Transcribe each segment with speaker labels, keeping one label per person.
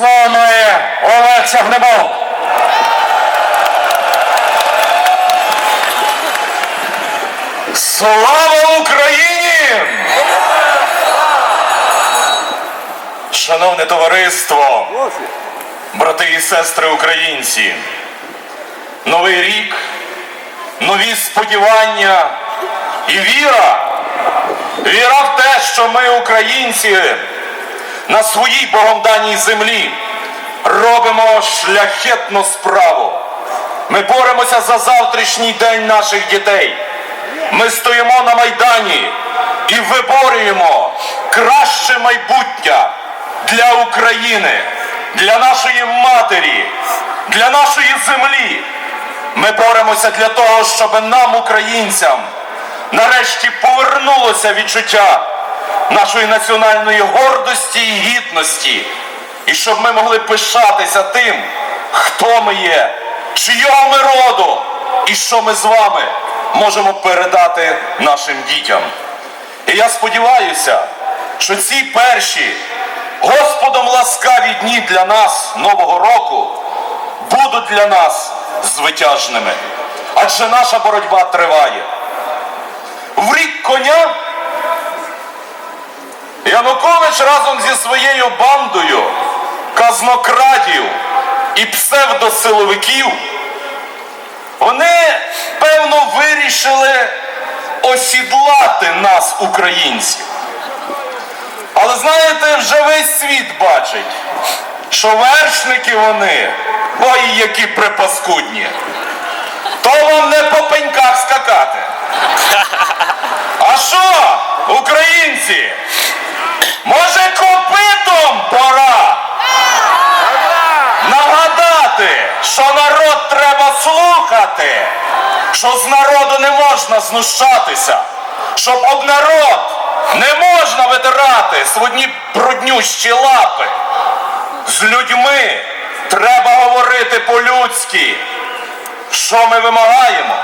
Speaker 1: Слово має Олег Сягнебок. Слава Україні! Шановне товариство, брати і сестри українці, новий рік, нові сподівання і віра. Віра в те, що ми, українці, на своїй Богом даній землі робимо шляхетну справу. Ми боремося за завтрашній день наших дітей. Ми стоїмо на Майдані і виборюємо краще майбутнє для України, для нашої матері, для нашої землі. Ми боремося для того, щоб нам, українцям, нарешті повернулося відчуття нашої національної гордості і гідності, і щоб ми могли пишатися тим, хто ми є, чийого ми роду, і що ми з вами можемо передати нашим дітям. І я сподіваюся, що ці перші Господом ласкаві дні для нас Нового року будуть для нас звитяжними. Адже наша боротьба триває. В рік коня Янукович разом зі своєю бандою казнокрадів і псевдосиловиків вони, певно, вирішили осідлати нас, українців. Але знаєте, вже весь світ бачить, що вершники вони, ой, які припаскудні, то вам не по пеньках скакати. А що, українці? Може копитом пора нагадати, що народ треба слухати, що з народу не можна знущатися, щоб об народ не можна витирати свої бруднющі лапи. З людьми треба говорити по-людськи. Що ми вимагаємо?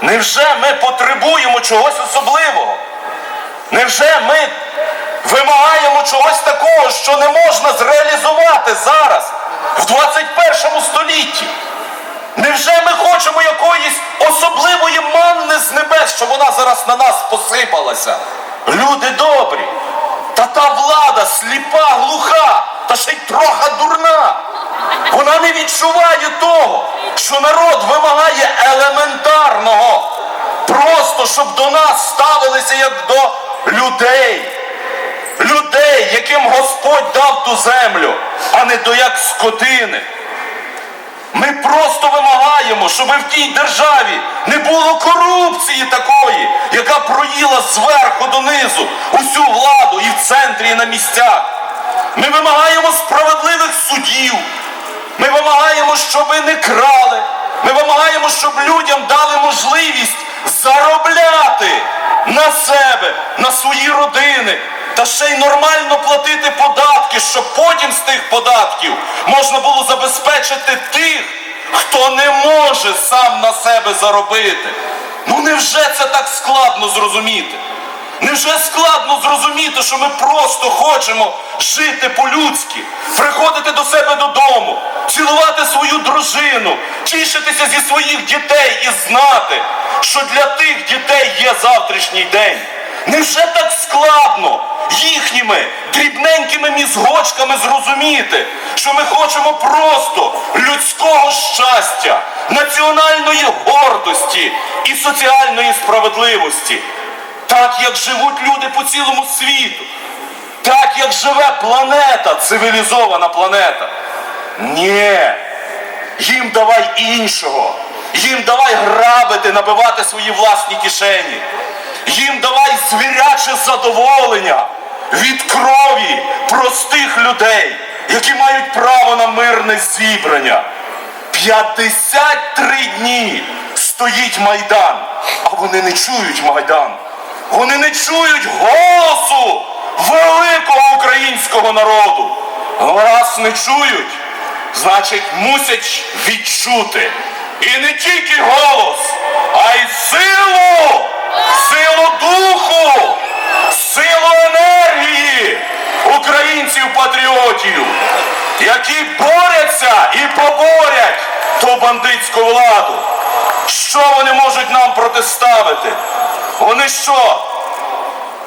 Speaker 1: Невже ми потребуємо чогось особливого? Невже ми вимагаємо чогось такого, що не можна зреалізувати зараз, в 21 столітті? Невже ми хочемо якоїсь особливої манни з небес, щоб вона зараз на нас посипалася? Люди добрі, та та влада сліпа, глуха, та ще й трохи дурна. Вона не відчуває того, що народ вимагає елементарного. Просто щоб до нас ставилися як до людей. Людей, яким Господь дав ту землю, а не до як скотини. Ми просто вимагаємо, щоб в тій державі не було корупції такої, яка проїла зверху донизу усю владу і в центрі, і на місцях. Ми вимагаємо справедливих судів. Ми вимагаємо, щоб не крали. Ми вимагаємо, щоб людям дали можливість заробляти на себе, на свої родини. Та ще й нормально платити податки, щоб потім з тих податків можна було забезпечити тих, хто не може сам на себе заробити. Ну невже це так складно зрозуміти? Невже складно зрозуміти, що ми просто хочемо жити по-людськи, приходити до себе додому, цілувати свою дружину, тішитися зі своїх дітей і знати, що для тих дітей є завтрашній день? Невже так складно їхніми дрібненькими мізгочками зрозуміти, що ми хочемо просто людського щастя, національної гордості і соціальної справедливості? Так, як живуть люди по цілому світу, так, як живе планета, цивілізована планета. Ні, їм давай іншого. Їм давай грабити, набивати свої власні кишені. Їм давай звіряче задоволення від крові простих людей, які мають право на мирне зібрання. 53 дні стоїть Майдан, а вони не чують Майдан. Вони не чують голосу великого українського народу. Раз не чують, значить мусять відчути. І не тільки голос, а й силу, силу духу, силу енергії українців-патріотів. які борються і поборять ту бандитську владу. Що вони можуть нам протиставити? Вони що?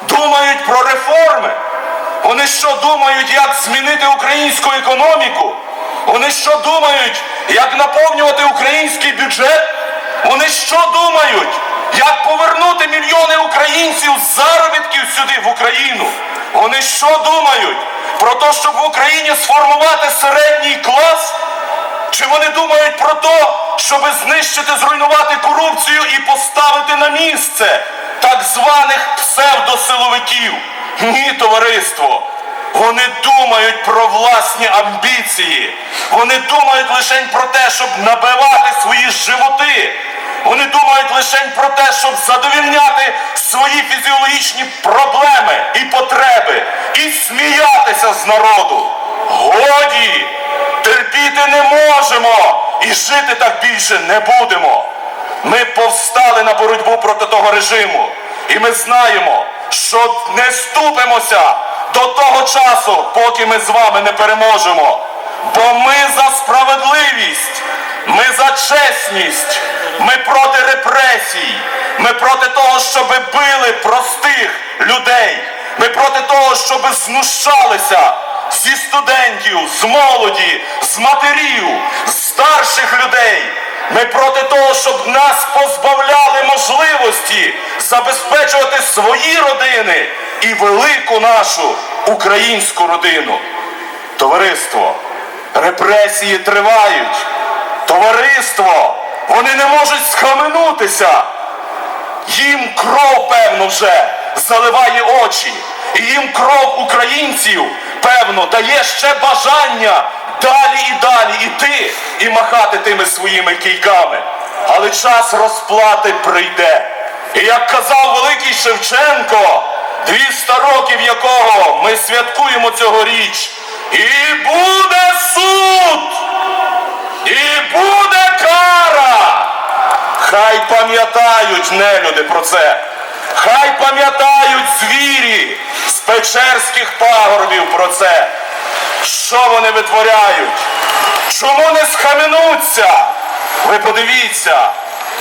Speaker 1: Думають про реформи? Вони що думають, як змінити українську економіку? Вони що думають, як наповнювати український бюджет? Вони що думають, як повернути мільйони українців з заробітків сюди в Україну? Вони що думають про те, щоб в Україні сформувати середній клас? Чи вони думають про те, щоб знищити, зруйнувати корупцію і поставити на місце так званих псевдосиловиків? Ні, товариство. Вони думають про власні амбіції. Вони думають лише про те, щоб набивати свої животи. Вони думають лише про те, щоб задовільняти свої фізіологічні проблеми і потреби і сміятися з народу. Годі! Терпіти не можемо і жити так більше не будемо. Ми повстали на боротьбу проти того режиму, і ми знаємо, що не ступимося до того часу, поки ми з вами не переможемо. Бо ми за справедливість, ми за чесність, ми проти репресій, ми проти того, щоб били простих людей. Ми проти того, щоб знущалися зі студентів, з молоді, з матерів, з старших людей. Ми проти того, щоб нас позбавляли можливості забезпечувати свої родини і велику нашу українську родину. Товариство, репресії тривають. Товариство, вони не можуть схаменутися. Їм кров, певно, вже заливає очі. І їм кров українців, певно, дає ще бажання далі і далі іти і махати тими своїми кійками. Але час розплати прийде. І як казав великий Шевченко, 200 років якого ми святкуємо цьогоріч, і буде суд, і буде кара. Хай пам'ятають нелюди про це. Хай пам'ятають звірі з печерських пагорбів про це. Що вони витворяють? Чому не схаменуться? Ви подивіться,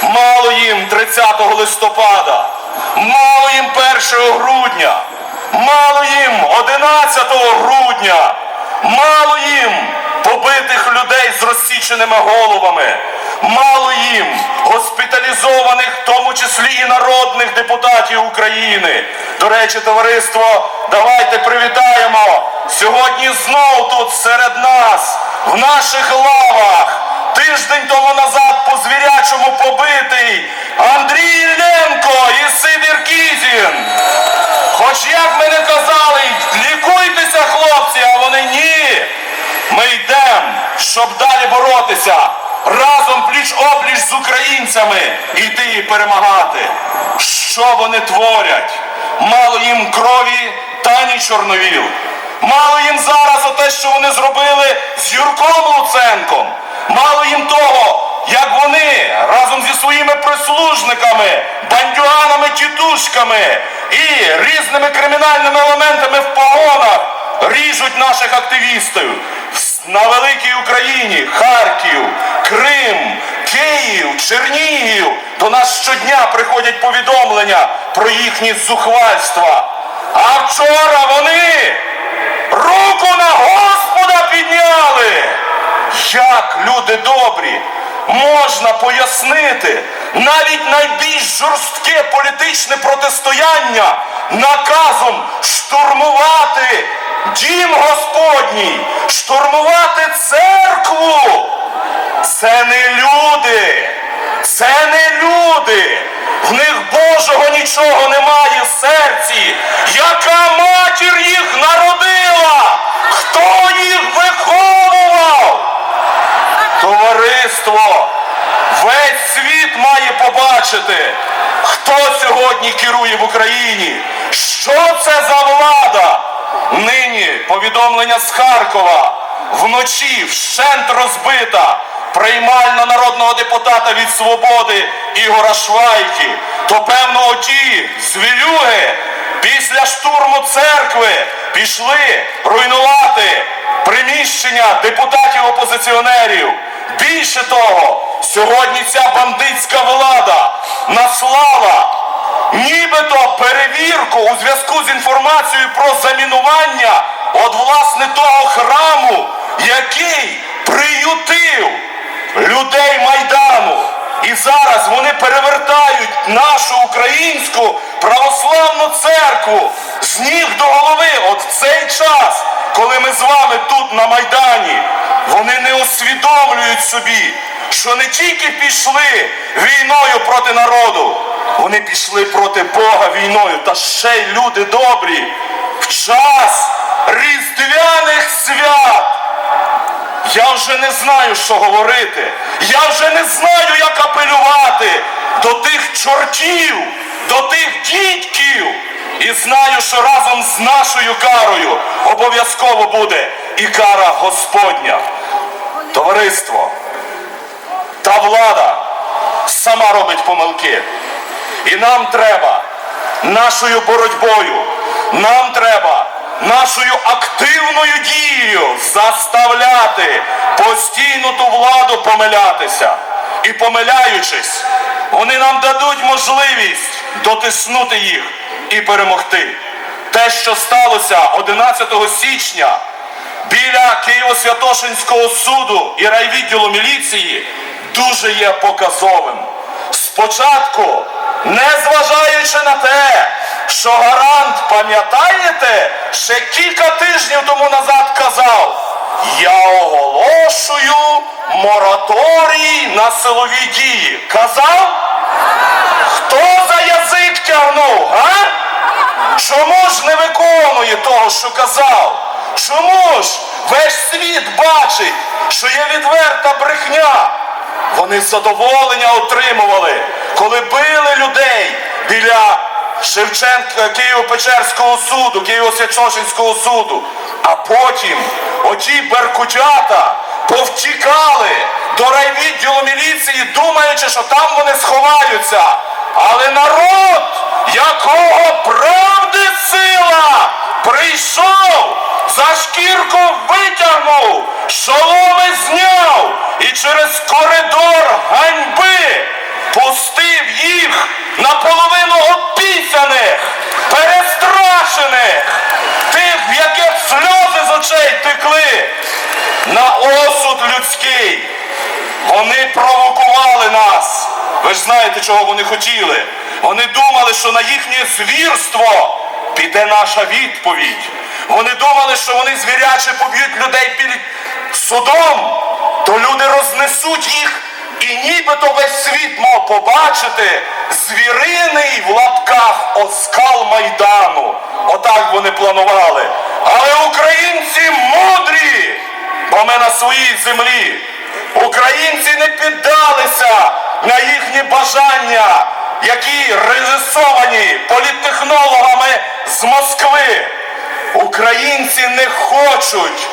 Speaker 1: мало їм 30 листопада, мало їм 1 грудня, мало їм 11 грудня, мало їм людей з розсіченими головами. Мало їм госпіталізованих, в тому числі і народних депутатів України. До речі, товариство, давайте привітаємо сьогодні знов тут серед нас, в наших лавах, тиждень тому назад по звірячому побитий Андрій Ілленко і Сидір Кізін. Хоч як ми не казали, лікуйтеся, хлопці, а вони ні. Ми йдемо, щоб далі боротися. Разом пліч опліч з українцями йти і перемагати. Що вони творять? Мало їм крові Тані Чорновіл. Мало їм зараз оте, що вони зробили з Юрком Луценком. Мало їм того, як вони разом зі своїми прислужниками, бандюганами, тітушками і різними кримінальними елементами в погонах ріжуть наших активістів на великій Україні, Харків, Крим, Київ, Чернігів. До нас щодня приходять повідомлення про їхні зухвальства. А вчора вони руку на Господа підняли. Як люди добрі, можна пояснити навіть найбільш жорстке політичне протистояння наказом штурмувати дім Господній, штурмувати церкву. Це не люди, це не люди. В них Божого нічого немає в серці. Яка матір їх народила? Хто їх виховував? Товариство, весь світ має побачити, хто сьогодні керує в Україні. Що це за влада? Нині повідомлення з Харкова вночі вщент розбита приймальна народного депутата від свободи Ігора Швайки. То певно оті звілюги після штурму церкви пішли руйнувати приміщення депутатів-опозиціонерів. Більше того, сьогодні ця бандитська влада наслала нібито перевірку у зв'язку з інформацією про замінування от власне того храму, який приютив людей Майдану. І зараз вони перевертають нашу українську православну церкву з ніг до голови. От цей час, коли ми з вами тут на Майдані, вони не усвідомлюють собі, що не тільки пішли війною проти народу, вони пішли проти Бога війною. Та ще й люди добрі в час різдвяних свят. Я вже не знаю, що говорити. Я вже не знаю, як апелювати чортів, до тих дідьків. І знаю, що разом з нашою карою обов'язково буде і кара Господня. Товариство, та влада сама робить помилки. І нам треба нашою боротьбою, нам треба нашою активною дією заставляти постійно ту владу помилятися. І помиляючись, вони нам дадуть можливість дотиснути їх і перемогти. Те, що сталося 11 січня біля Києво-Святошинського суду і райвідділу міліції, дуже є показовим. Спочатку, незважаючи на те, що гарант, пам'ятаєте, ще кілька тижнів тому назад казав, я оголошую мораторій на силові дії. Казав? Хто за язик тягнув, га? Чому ж не виконує того, що казав? Чому ж весь світ бачить, що є відверта брехня? Вони задоволення отримували, коли били людей біля Шевченка Києво-Печерського суду, Києво-Святошинського суду. А потім оті беркутята повтікали до райвідділу міліції, думаючи, що там вони сховаються. Але народ, якого правди сила, прийшов, за шкірку витягнув, шоломи зняв і через коридор ганьби пустив їх наполовину опісяних, перестрашених, сльози з очей текли на осуд людський. Вони провокували нас. Ви ж знаєте, чого вони хотіли. Вони думали, що на їхнє звірство піде наша відповідь. Вони думали, що вони звіряче поб'ють людей під судом, то люди рознесуть їх, і нібито весь світ мав побачити звіриний в лапках оскал Майдану. Отак вони планували. Але українці мудрі, бо ми на своїй землі. Українці не піддалися на їхні бажання, які режисовані політтехнологами з Москви. Українці не хочуть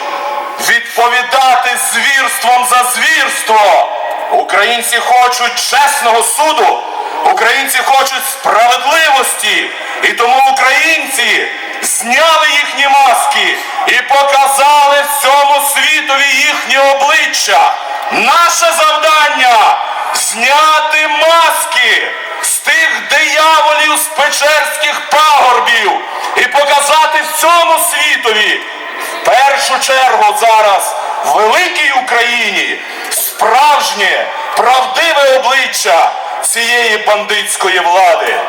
Speaker 1: відповідати звірством за звірство. Українці хочуть чесного суду, українці хочуть справедливості. І тому українці зняли їхні маски і показали всьому світові їхні обличчя. Наше завдання зняти маски з тих дияволів з печерських пагорбів і показати всьому світові в першу чергу зараз в великій Україні справжнє правдиве обличчя цієї бандитської влади.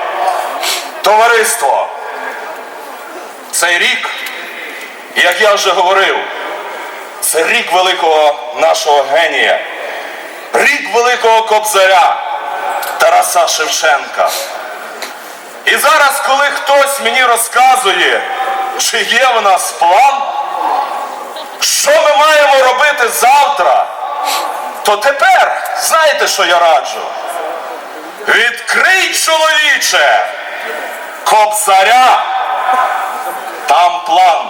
Speaker 1: Товариство, цей рік, як я вже говорив, це рік великого нашого генія, рік великого кобзаря Тараса Шевченка. І зараз, коли хтось мені розказує, чи є в нас план, що ми маємо робити завтра, то тепер знаєте, що я раджу? Відкрий чоловіче кобзаря, там план.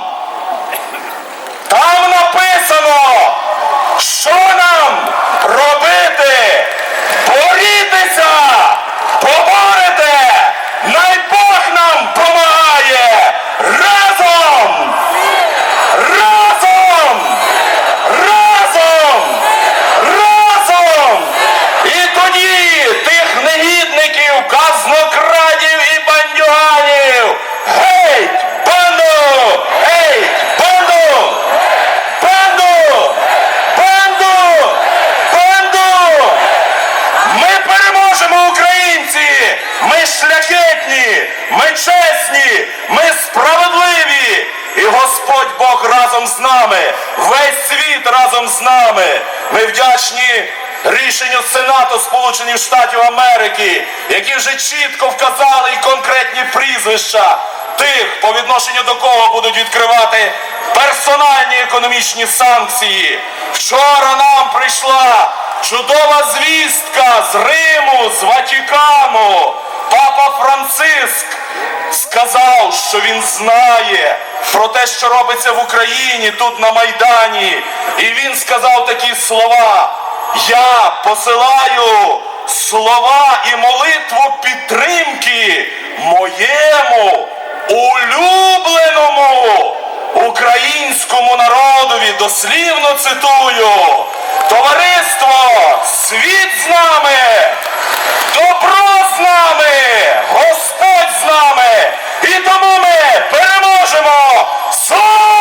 Speaker 1: Там написано, що нам робити, борітися, поборете, най Бог нам помагає разом, разом, вірні, ми чесні, ми справедливі. І Господь Бог разом з нами, весь світ разом з нами. Ми вдячні рішенню Сенату Сполучених Штатів Америки, які вже чітко вказали і конкретні прізвища тих, по відношенню до кого будуть відкривати персональні економічні санкції. Вчора нам прийшла чудова звістка з Риму, з Ватикану. Папа Франциск сказав, що він знає про те, що робиться в Україні тут на Майдані. І він сказав такі слова. Я посилаю слова і молитву підтримки моєму улюбленому українському народові. Дослівно цитую. Товариство, світ з нами! Добро з нами, Господь з нами, і тому ми переможемо. Слава!